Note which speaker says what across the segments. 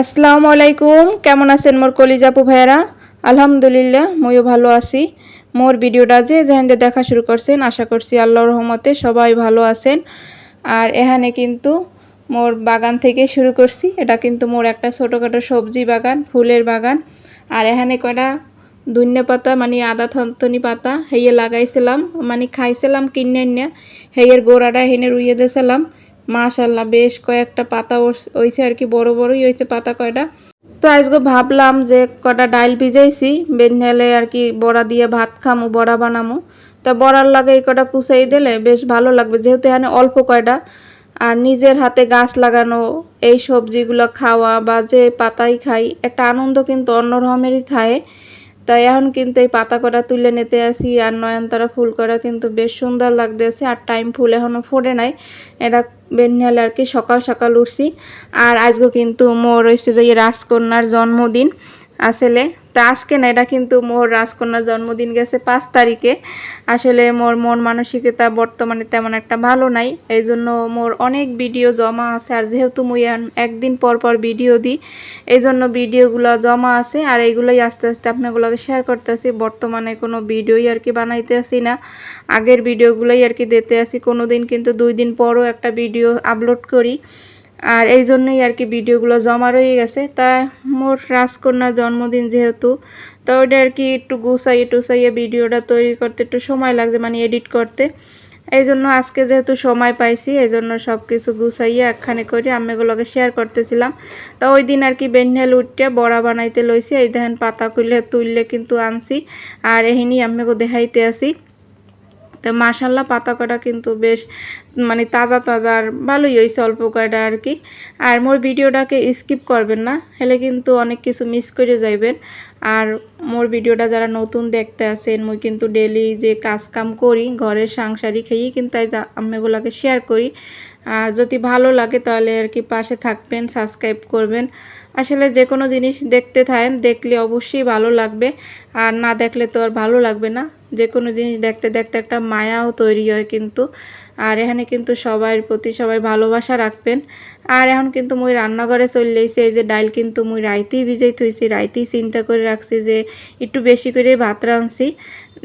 Speaker 1: আসসালামু আলাইকুম। কেমন আছেন মোর কলিজাপু ভাইয়ারা? আলহামদুলিল্লাহ ময়ও ভালো আছি। মোর ভিডিওটা যে যেখান দিয়ে দেখা শুরু করছেন, আশা করছি আল্লাহর রহমতে সবাই ভালো আছেন। আর এখানে কিন্তু মোর বাগান থেকে শুরু করছি। এটা কিন্তু মোর একটা ছোটোখাটো সবজি বাগান, ফুলের বাগান। আর এখানে কয়টা ধন্য পাতা মানে আদা থন্তনি পাতা হেয়ে লাগাইছিলাম মানে খাইছিলাম, কিনে নিয়ে হেয়ের গোড়াটা হেনে রুইয়ে দিয়েছিলাম মাশাল্লাহ, বেশ কয়েকটা পাতা ওইছে আর কি, বড় বড়ই হয়েছে পাতা কয়টা। তো আজকে ভাবলাম যে কটা ডাইল ভিজাইছি, বেনহেলে আর কি বড়া দিয়ে ভাত খামো, বড়া বানামু। তা বড়ার লাগে এই কটা কুচাই দিলে বেশ ভালো লাগবে, যেহেতু এখানে অল্প কয়টা। আর নিজের হাতে গাছ লাগানো, এই সবজিগুলো খাওয়া বা যে পাতাই খাই, একটা আনন্দ কিন্তু অন্য রকমেরই থাকে। তাই এখন কিন্তু এই পাতা করা তুলে নিতে আসি, আর নয়নতারা ফুল করা কিন্তু বেশ সুন্দর লাগতে লাগতেছে আর টাইম ফুল এখনও ফোটে নাই। এটা বেনিয়ালে আর কি সকাল সকাল উঠছি। আর আজকে কিন্তু মোর হয়েছে যে রাজকন্যার জন্মদিন, আসলে তা আজকে না, এটা কিন্তু মোর রাজকন্যার জন্মদিন গেছে পাঁচ তারিখে। আসলে মোর মন মানসিকতা বর্তমানে তেমন একটা ভালো নাই এই জন্য মোর অনেক ভিডিও জমা আছে, আর যেহেতু মুই একদিন পর পর ভিডিও দিই এই জন্য ভিডিওগুলো জমা আছে, আর এইগুলোই আস্তে আস্তে আপনাগুলোকে শেয়ার করতেছি। বর্তমানে কোনো ভিডিওই আর কি বানাইতে আসি না, আগের ভিডিওগুলোই আর কি দিতে আসি। কোনো দিন কিন্তু দুই দিন পরও একটা ভিডিও আপলোড করি। আর এই জন্যই আর কি ভিডিওগুলো জমা রয়ে গেছে। তা মোর রাজকন্যা জন্মদিন যেহেতু, তো ওইটা আর কি একটু গুছাইয়ে টুসাইয়ে ভিডিওটা তৈরি করতে একটু সময় লাগছে মানে এডিট করতে। এই জন্য আজকে যেহেতু সময় পাইছি, এই জন্য সব কিছু গুছাইয়ে একখানে করে আম্মেগুলোকে শেয়ার করতেছিলাম। তো ওই দিন আর কি বেনহেল উঠতে বড়া বানাইতে লইছি, এই দেখেন পাতা খুললে তুললে কিন্তু আনছি, আর এহিনি আম্মেকে দেখাইতে আসি। তো মাসাল্লাহ পাতা কটা কিন্তু বেশ মানে তাজা তাজা আর ভালোই হয়েছে অল্প কয়টা আর কি। আর মোর ভিডিওটাকে স্কিপ করবেন না, হলে কিন্তু অনেক কিছু মিস করে যাইবেন। আর মোর ভিডিওটা যারা নতুন দেখতে আসেন মুই কিন্তু ডেলি যে কাজ কাম করি, ঘরের সাংসারিক খেয়েই কিন্তু তাই আমিগুলোকে শেয়ার করি। আর যদি ভালো লাগে তাহলে আর কি পাশে থাকবেন সাবস্ক্রাইব করবেন। আসলে যে কোনো জিনিস দেখতে থাকেন, দেখলে অবশ্যই ভালো লাগবে। আর না দেখলে তো আর ভালো লাগবে না। যে কোনো জিনিস দেখতে দেখতে একটা মায়াও তৈরি হয় কিন্তু। আর এখানে কিন্তু সবার প্রতি সবাই ভালোবাসা রাখবেন। আর এখন কিন্তু মুই রান্নাঘরে চলে এই যে ডাইল কিন্তু মুই রাইতেই ভিজাই থইছি, রাইতেই চিন্তা করে রাখছি যে একটু বেশি করে ভাত রাঁধছি।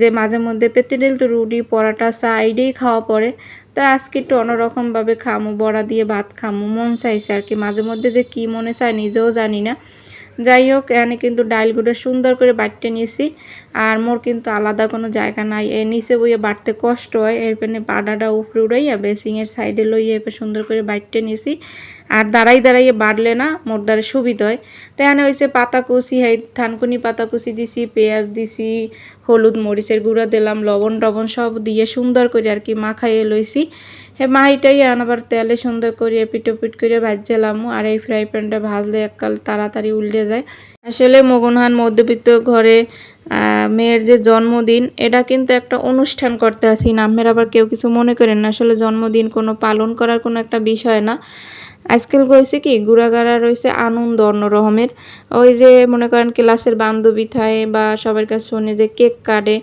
Speaker 1: যে মাঝে মধ্যে পেতে দিল তো রুটি, পরাটা সাইডেই খাওয়া পড়ে তা আজকে একটু অন্যরকমভাবে খামো, বড়া দিয়ে ভাত খামো, মন চাইছে আর কি। মাঝে মধ্যে যে কি মনে চায় নিজেও জানি না। যাই হোক, এখানে কিন্তু ডাইলগুলো সুন্দর করে বাটতে নিয়েছি। আর মোর কিন্তু আলাদা কোনো জায়গা নাই। এর নিচে বইয়ে বাড়তে কষ্ট হয়। এরপরে বাডাটা উপরে উড়াইয়া বেসিংয়ের সাইডে লইয়ে এরপর সুন্দর করে বাটতে নিয়েছি। আর দাঁড়াই দাঁড়াইয়ে বাড়লে না মোর দ্বারা সুবিধা হয়। তো এখানে হয়েছে পাতা কুচি হাই থানকুনি পাতা কুচি দিছি, পেঁয়াজ দিছি, হলুদ মরিচের গুঁড়া দিলাম, লবণ টবণ সব দিয়ে সুন্দর করে আর কি মাখাইয়ে লইছি। হে মাহিটাই আনাবার তেলে সুন্দর করে পিটো পিট করে ভাজছিলাম আর এই ফ্রাই প্যানটা ভাজলে এককাল তাড়াতাড়ি উল্টে যায়। আসলে মগনহান মধ্যবিত্ত ঘরে মেয়ের যে জন্মদিন, এটা কিন্তু একটা অনুষ্ঠান করতে আসি। নামের আবার কেউ কিছু মনে করেন না। আসলে জন্মদিন কোনো পালন করার কোনো একটা বিষয় না। আজকাল রয়েছে কি, গুড়াগাড়া রয়েছে আনন্দ অন্যরকমের ওই যে মনে করেন ক্লাসের বান্ধবী থায় বা সবার কাছে শোনে যে কেক কাটে,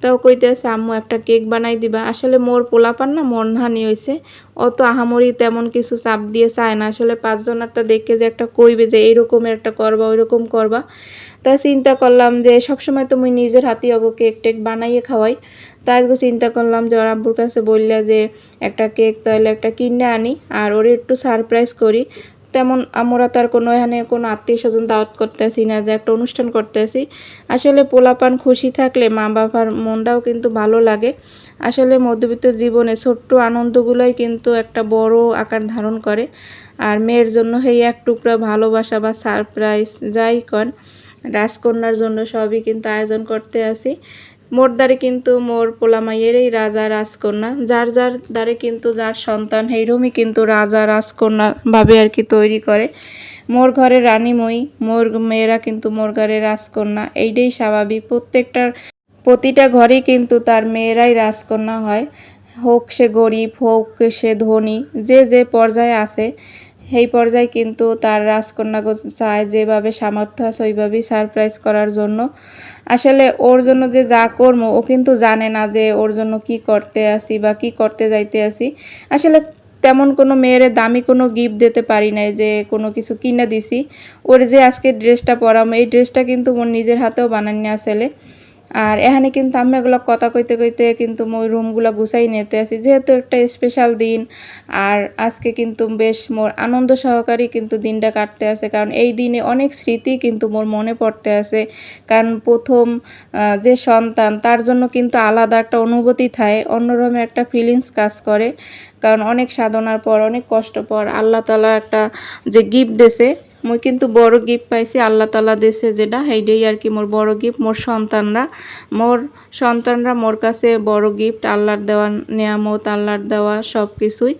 Speaker 1: তাও কইতেছে, আম্মু, একটা কেক বানাই দিবা। আসলে মোর পোলাপান না মনহানি হয়েছে অত আহামরি তেমন কিছু চাপ দিয়ে চায় না। আসলে পাঁচজনারটা দেখে যে একটা কইবে যে, এইরকমের একটা করবা, ওইরকম করবা। তাই চিন্তা করলাম যে সবসময় তো মুই নিজের হাতে অগ কেক টেক বানাইয়ে খাওয়াই। তা তাই চিন্তা করলাম যে ওর আব্বুর কাছে বললে যে একটা কেক তাহলে একটা কিনে আনি আর ওর একটু সারপ্রাইজ করি। তেমন আমরা তার কোনো এখানে কোনো আত্মীয় স্বজন দাওয়াত করতেছি না, যে একটা অনুষ্ঠান করতেছি। আসলে পোলাপান খুশি থাকলে মা বাবার মনটাও কিন্তু ভালো লাগে। আসলে মধ্যবিত্ত জীবনে ছোট্ট আনন্দগুলোই কিন্তু একটা বড় আকার ধারণ করে। আর মেয়ের জন্য এই এক টুকরা ভালোবাসা বা সারপ্রাইজ যাই কন। রাজকন্যার জন্য সবই কিন্তু আয়োজন করতে আসি। মোর দ্বারে কিন্তু মোর পোলামাইয়েরই রাজা, রাজকন্যা। যার যার দ্বারে কিন্তু যার সন্তান সেইরমই কিন্তু রাজা, রাজকন্যা ভাবে আর কি তৈরি করে। মোর ঘরে রানীময়ী, মোর মেয়েরা কিন্তু মোর ঘরে রাজকন্যা। এইটাই স্বাভাবিক। প্রত্যেকটার প্রতিটা ঘরেই কিন্তু তার মেয়েরাই রাজকন্যা হয়। হোক সে গরিব, হোক সে ধনী, যে যে পর্যায়ে আছে সেই পর্যায়ে কিন্তু তার রাজকন্যা চায় যেভাবে সামর্থ্য আছে, ওইভাবেই সারপ্রাইজ করার জন্য। আসলে ওর জন্য যে যা কর্ম ও কিন্তু জানে না যে ওর জন্য কি করতে আসি বা কি করতে যাইতে আসি। আসলে তেমন কোনো মেয়ের দামি কোনো গিফট দিতে পারি নাই যে কোনো কিছু কিনে দিছি। ওর যে আজকে ড্রেসটা পরাম এই ড্রেসটা কিন্তু মোর নিজের হাতেও বানানি আসলে আর এখানে কিন্তু আমি এগুলো কথা কইতে কইতে কিন্তু মই রুমগুলো গুছাই নিতে আসি। যেহেতু একটা স্পেশাল দিন, আর আজকে কিন্তু বেশ মোর আনন্দ সহকারী কিন্তু দিনটা কাটতে আছে কারণ এই দিনে অনেক স্মৃতি কিন্তু মোর মনে পড়তে আছে কারণ প্রথম যে সন্তান, তার জন্য কিন্তু আলাদা একটা অনুভূতি থাকে অন্যরকম একটা ফিলিংস কাজ করে। কারণ অনেক সাধনার পর, অনেক কষ্ট পর আল্লাহ তালা একটা যে গিফট দেছে মুই কিন্তু বড় গিফট পাইছি, আল্লাহ তালা দেশে যেটা। সেইটাই আর কি মোর বড় গিফট মোর সন্তানরা। মোর সন্তানরা মোর কাছে বড় গিফট আল্লাহর দেওয়া নিয়ামত, আল্লাহর দেওয়া সব কিছুই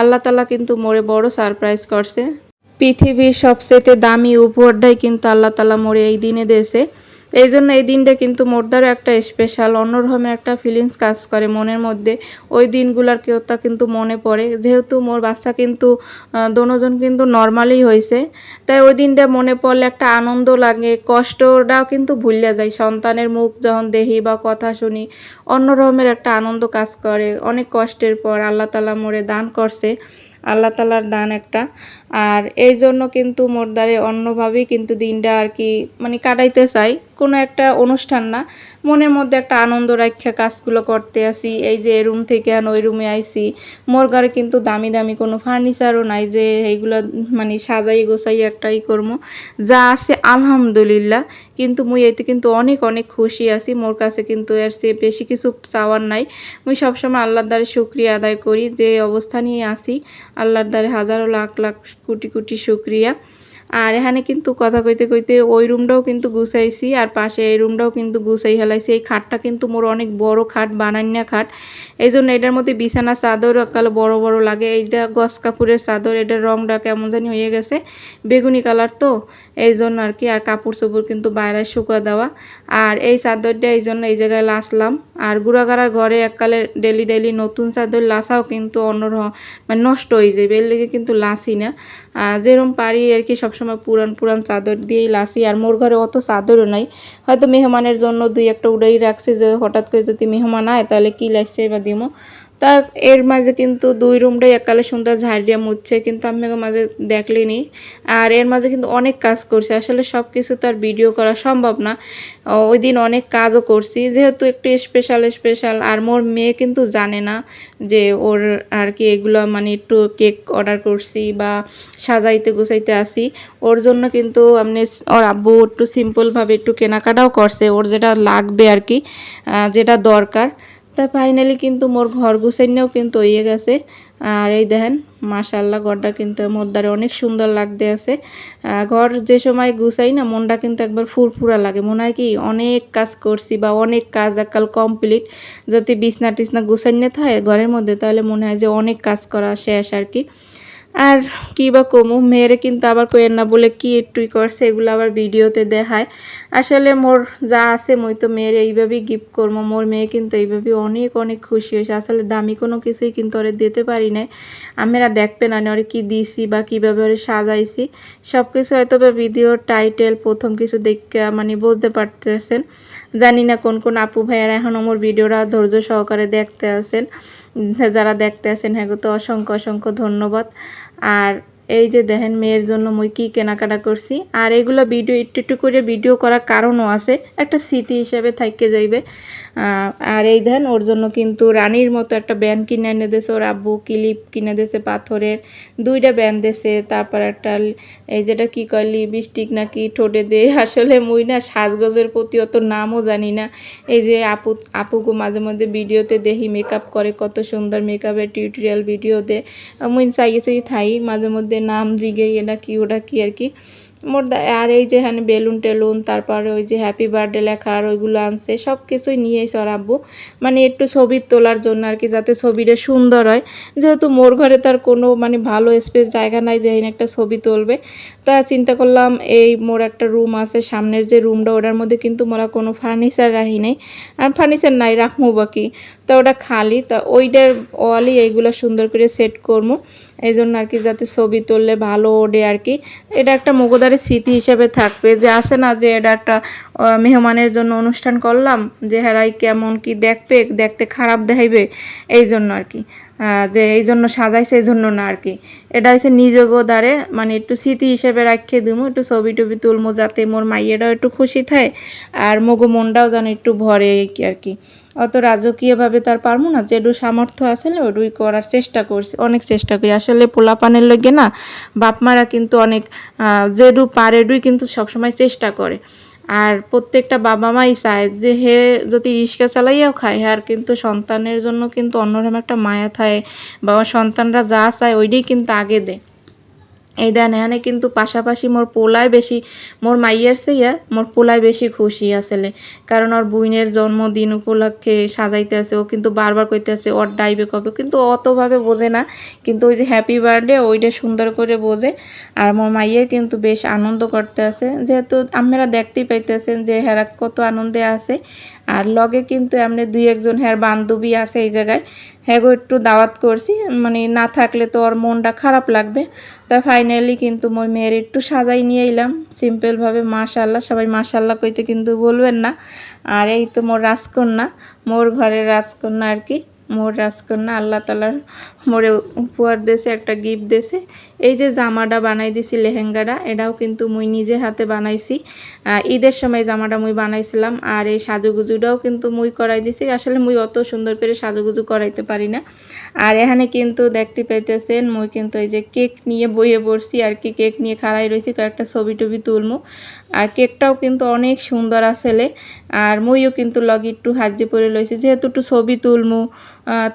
Speaker 1: আল্লাহ তালা কিন্তু মোরে বড় সারপ্রাইজ করছে। পৃথিবীর সবচেয়ে দামি উপহারটাই কিন্তু আল্লাহ তালা মোরে এই দিনে দেশে এই জন্য এই দিনটা কিন্তু মোরদারও একটা স্পেশাল অন্যরকমের একটা ফিলিংস কাজ করে মনের মধ্যে। ওই দিনগুলার কেউ তা কিন্তু মনে পড়ে। যেহেতু মোর বাচ্চা কিন্তু দোনোজন কিন্তু নর্মালি হয়েছে তাই ওই দিনটা মনে পড়লে একটা আনন্দ লাগে। কষ্টটাও কিন্তু ভুলিয়া যায়। সন্তানের মুখ যখন দেখি বা কথা শুনি অন্য রকমের একটা আনন্দ কাজ করে। অনেক কষ্টের পর আল্লাহ তালা মোরে দান করছে। আল্লাহ তালার দান একটা। আর এই জন্য কিন্তু মোর দ্বারে অন্যভাবেই কিন্তু দিনটা আর কি মানে কাটাইতে চাই। কোনো একটা অনুষ্ঠান না, মনের মধ্যে একটা আনন্দ রাখা কাজগুলো করতে আসি। এই যে রুম থেকে আন, ওই রুমে আইসি। মোর ঘরে কিন্তু দামি দামি কোনো ফার্নিচারও নাই যে এইগুলো মানে সাজাই গোছাই একটাই কর্ম যা আছে আলহামদুলিল্লাহ, কিন্তু মুই এতে কিন্তু অনেক অনেক খুশি আছি। মোর কাছে কিন্তু এর চেয়ে বেশি কিছু চাওয়ার নাই। মুই সবসময় আল্লাহর দ্বারে শুক্রিয়া আদায় করি যে অবস্থা নিয়ে আসি আল্লাহর দ্বারে হাজারো লাখ লাখ কোটি কোটি শুক্রিয়া। আর এখানে কিন্তু কথা কইতে কইতে ওই রুমটাও কিন্তু গুছাইছি, আর পাশে এই রুমটাও কিন্তু গুছাই হেলাইছি এই খাটটা কিন্তু মোর অনেক বড় খাট বানান্যা খাট। এই জন্য এটার মধ্যে বিছানা, চাদর কালো বড় বড় লাগে। এইটা গস কাপড়ের চাদর, এটার রংটা কেমন জানি হয়ে গেছে। বেগুনি কালার তো। এই জন্য আর কি, আর কাপড় চোপড় কিন্তু বাইরে শুকা দেওয়া। আর এই চাদরটা এই জন্য এই জায়গায় লাসলাম। আর গুড়াগাড়ার ঘরে এককালে ডেলি ডেলি নতুন চাদর লাসাও কিন্তু অন্যরকম মানে নষ্ট হয়ে যাবে এর লেগে কিন্তু লাসি না। যেরকম পারি আর কি সবসময় পুরান পুরান চাদর দিয়েই লাসি। আর মোর ঘরে অত চাদরও নাই। হয়তো মেহমানের জন্য দুই একটা উড়াই রাখছে যে হঠাৎ করে যদি মেহমান আয় তাহলে কি লাগছে বা দিমো? তা এর মাঝে কিন্তু দুই রুমটাই একালে সুন্দর ঝাড়িয়া মুছছে, কিন্তু আমি মাঝে দেখলিনি। আর এর মাঝে কিন্তু অনেক কাজ করছে। আসলে সব কিছু তো আর ভিডিও করা সম্ভব না। ওই দিন অনেক কাজও করছি। যেহেতু একটু স্পেশাল স্পেশাল আর মোর মেয়ে কিন্তু জানে না যে ওর আর কি এগুলো মানে একটু কেক অর্ডার করছি বা সাজাইতে গুছাইতে আসি। ওর জন্য কিন্তু আপনি ওর আব্বু একটু সিম্পলভাবে একটু কেনাকাটাও করছে। ওর যেটা লাগবে আর কি যেটা দরকার। তা ফাইনালি কিন্তু মোর ঘর গুছাইনেও কিন্তু হয়ে গেছে। আর এই দেখেন মাশাল্লাহ ঘরটা কিন্তু মোর দ্বারে অনেক সুন্দর লাগতে আছে। ঘর যে সময় গুছাই না, মনটা কিন্তু একবার ফুরফুরা লাগে। মনে হয় কি, অনেক কাজ করছি বা অনেক কাজ এককাল কমপ্লিট যদি বিছনা টিছনা গুছাইনে থাকে ঘরের মধ্যে, তাহলে মনে হয় যে অনেক কাজ করা শেষ আর কি। আর কি বা কমু, মেয়েরে কিন্তু আবার কইেন না, বলে কি একটুই করছে, এগুলো আবার ভিডিওতে দেখায়। আসলে মোর যা আছে মই তো মেয়ের এইভাবেই গিফট করব মোর মেয়ে কিন্তু এইভাবেই অনেক অনেক খুশি হয়েছে। আসলে দামি কোনো কিছুই কিন্তু ওরে দিতে পারি নাই। আমরা দেখবে না ওরে কি দিছি বা কীভাবে ওরে সাজাইছি। সব কিছু হয়তো বা ভিডিওর টাইটেল প্রথম কিছু দেখে মানে বুঝতে পারতেছেন। জানি না কোন কোন আপু ভাইয়ারা এখন আমার ভিডিওটা ধৈর্য সহকারে দেখতে আছেন। যারা দেখতে আছেন হ্যাঁ তো অসংখ্য অসংখ্য ধন্যবাদ। আর এই যে দেখেন মেয়ের জন্য মুই কি কেনাকাটা করছি। আর এগুলো ভিডিও, একটু একটু করে ভিডিও করার কারণও আছে। একটা স্মৃতি হিসেবে থাইকে যাইবে। আর এই দেখেন, ওর জন্য কিন্তু রানীর মতো একটা ব্যান্ড কিনে এনে দিয়েছে। ওর আব্বু ক্লিপ কিনে দিয়েছে পাথরের। দুইটা ব্যান্ড দিয়েছে। তারপর একটা এই যেটা কি কয়, লিপস্টিক নাকি ঠোঁটে দে আসলে মুই না সাজগোজের প্রতি অত নামও জানি না। এই যে আপু আপুকে মাঝে মধ্যে ভিডিওতে দেখি মেকআপ করে কত সুন্দর মেকআপের টিউটোরিয়াল ভিডিও দে। মুই চাই চাই থাই, মাঝে মধ্যে নাম জিগে এটা কি ওটা কি আর কি। দা- আর এই যে এখানে বেলুন টেলুন, তারপরে ওই যে হ্যাপি বার্থডে লেখা আর ওইগুলো আনছে সব কিছুই নিয়ে এসে আব্বু। মানে একটু ছবি তোলার জন্য আর কি, যাতে ছবিটা সুন্দর হয়। যেহেতু মোর ঘরে তার কোনো মানে ভালো স্পেস জায়গা নাই যে একটা ছবি তুলবে। তা চিন্তা করলাম এই মোর একটা রুম আছে, সামনের যে রুমটা ওটার মধ্যে কিন্তু মোরা কোনো ফার্নিচার রাখি নেই। আর ফার্নিচার নাই রাখব বাকি। তা ওটা খালি, তা ওইটার ওয়ালি এইগুলো সুন্দর করে সেট করব এই জন্য আর কি যাতে ছবি তুললে ভালো ওডে আর কি। এটা একটা মগোদারের স্মৃতি হিসেবে থাকবে যে আসে না যে এটা একটা মেহমানের জন্য অনুষ্ঠান করলাম, যে হেরাই কেমন কি দেখবে, দেখতে খারাপ দেখাইবে, এই জন্য আর কি। যে এই জন্য সাজাইছে, এই জন্য না আর কি। এটা হচ্ছে নিজগো দ্বারে মানে একটু স্মৃতি হিসেবে রাখিয়ে দিমু, একটু ছবি টবি তুলমু যাতে মোর মাইয়েরাও একটু খুশি থাকে আর মগো মনটাও যেন একটু ভরে কি, আর কি। অত রাজকীয়ভাবে তার পারব না যেটু সামর্থ্য আছে না ওটুই করার চেষ্টা করছি, অনেক চেষ্টা করি। আসলে পোলাপানের লগে না বাপমারা কিন্তু অনেক যেটু পারে কিন্তু সবসময় চেষ্টা করে। আর প্রত্যেকটা বাবা মাই চায় যে হে যদি রিক্সা চালাইয়াও খায় আর কিন্তু সন্তানের জন্য কিন্তু অন্যরকম একটা মায়া থাকে। বাবা সন্তানরা যা চায় ওইটাই কিন্তু আগে দেয়। এই দেন, এখানে কিন্তু পাশাপাশি মোর পোলায় বেশি, মোর মাইয়ের চেয়ে মোর পোলায় বেশি খুশি আসলে। কারণ ওর বুইনের জন্মদিন উপলক্ষে সাজাইতে আছে, ও কিন্তু বারবার কইতে আছে, ওর ডাইবে কবে? কিন্তু অতভাবে বোঝে না, কিন্তু ওই যে হ্যাপি বার্থডে ওইটা সুন্দর করে বোঝে। আর মোর মাইয়ে কিন্তু বেশ আনন্দ করতে আছে, যেহেতু আপনারা দেখতেই পাইতেছেন যে হেরা কত আনন্দে আছে। আর লগে কিন্তু এমনি দুই একজন হ্যার বান্ধবী আছে এই জায়গায় হ্যাগো একটু দাওয়াত করছি। মানে না থাকলে তো ওর মনটা খারাপ লাগবে। তা ফাইনালি কিন্তু মোর মেয়ের একটু সাজাই নিয়ে এলাম। সিম্পলভাবে মাশাল্লাহ সবাই মাশাল্লাহ কইতে কিন্তু বলবেন না। আর এই তো মোর রাজকন্যা, মোর ঘরের রাজকন্যা আর কি। মোর রাজকন্যা আল্লাহ তালার মোরে উপহার দেশে একটা গিফট দেশে এই যে জামাটা বানাই দিছি লেহেঙ্গাটা, এটাও কিন্তু মুই নিজে হাতে বানাইছি। ঈদের সময় জামাটা মুই বানাইছিলাম, আর এই সাজুগুজুটাও কিন্তু মুই করাই দিছি। আসলে মুই অত সুন্দর করে সাজুগুজু করাইতে পারি না। আর এখানে কিন্তু দেখতে পাইতেছেন, মুই কিন্তু এই যে কেক নিয়ে বইয়ে পড়ছি আর কি কেক নিয়ে খাড়াই রয়েছি কয়েকটা ছবি টবি তুলমু। আর কেকটাও কিন্তু অনেক সুন্দর আসলে। আর মুইও কিন্তু লগে একটু হাজি পরে লইছি। যেহেতু একটু ছবি তুলমু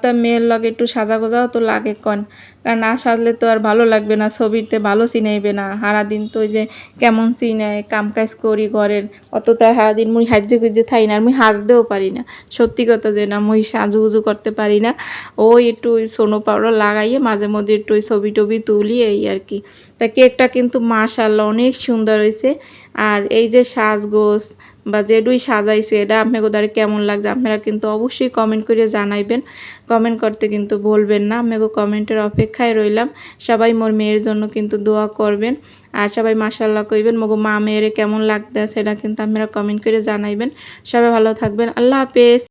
Speaker 1: তা মেয়ের লগে একটু সাজা গোজাও তো লাগে কন। কারণ না সাজলে তো আর ভালো লাগবে না, ছবিতে ভালো চিনাইবে না। সারাদিন তো ওই যে কেমন চিনায় কাম কাজ করি ঘরের। অত তো আর সারাদিন মুই হাজ্যে গুজে থাই না, আর মুই হাজতেও পারি না। সত্যি কথা যে না, মুই সাজু সাজুগুজু করতে পারি না। ওই একটু ওই সোনো পাউডার লাগাইয়ে মাঝে মধ্যে একটু ওই ছবি টবি তুলি এই আর কি। তা কেকটা কিন্তু মাশাল্লাহ অনেক সুন্দর হয়েছে আর এই যে সাজগোজ বা যেডুই সাজাইছে, এটা আপনাকে দ্বারা কেমন লাগছে? আপনারা কিন্তু অবশ্যই কমেন্ট করে জানাইবেন। কমেন্ট করতে কিন্তু বলবেন না। আপনাকে কমেন্টের অপেক্ষায় রইলাম। সবাই মোর মেয়ের জন্য কিন্তু দোয়া করবেন। আর সবাই মাসাল্লাহ কইবেন, মগো মা মেয়েরে কেমন লাগতে সেটা কিন্তু আপনারা কমেন্ট করে জানাইবেন। সবাই ভালো থাকবেন। আল্লাহ হাফেজ।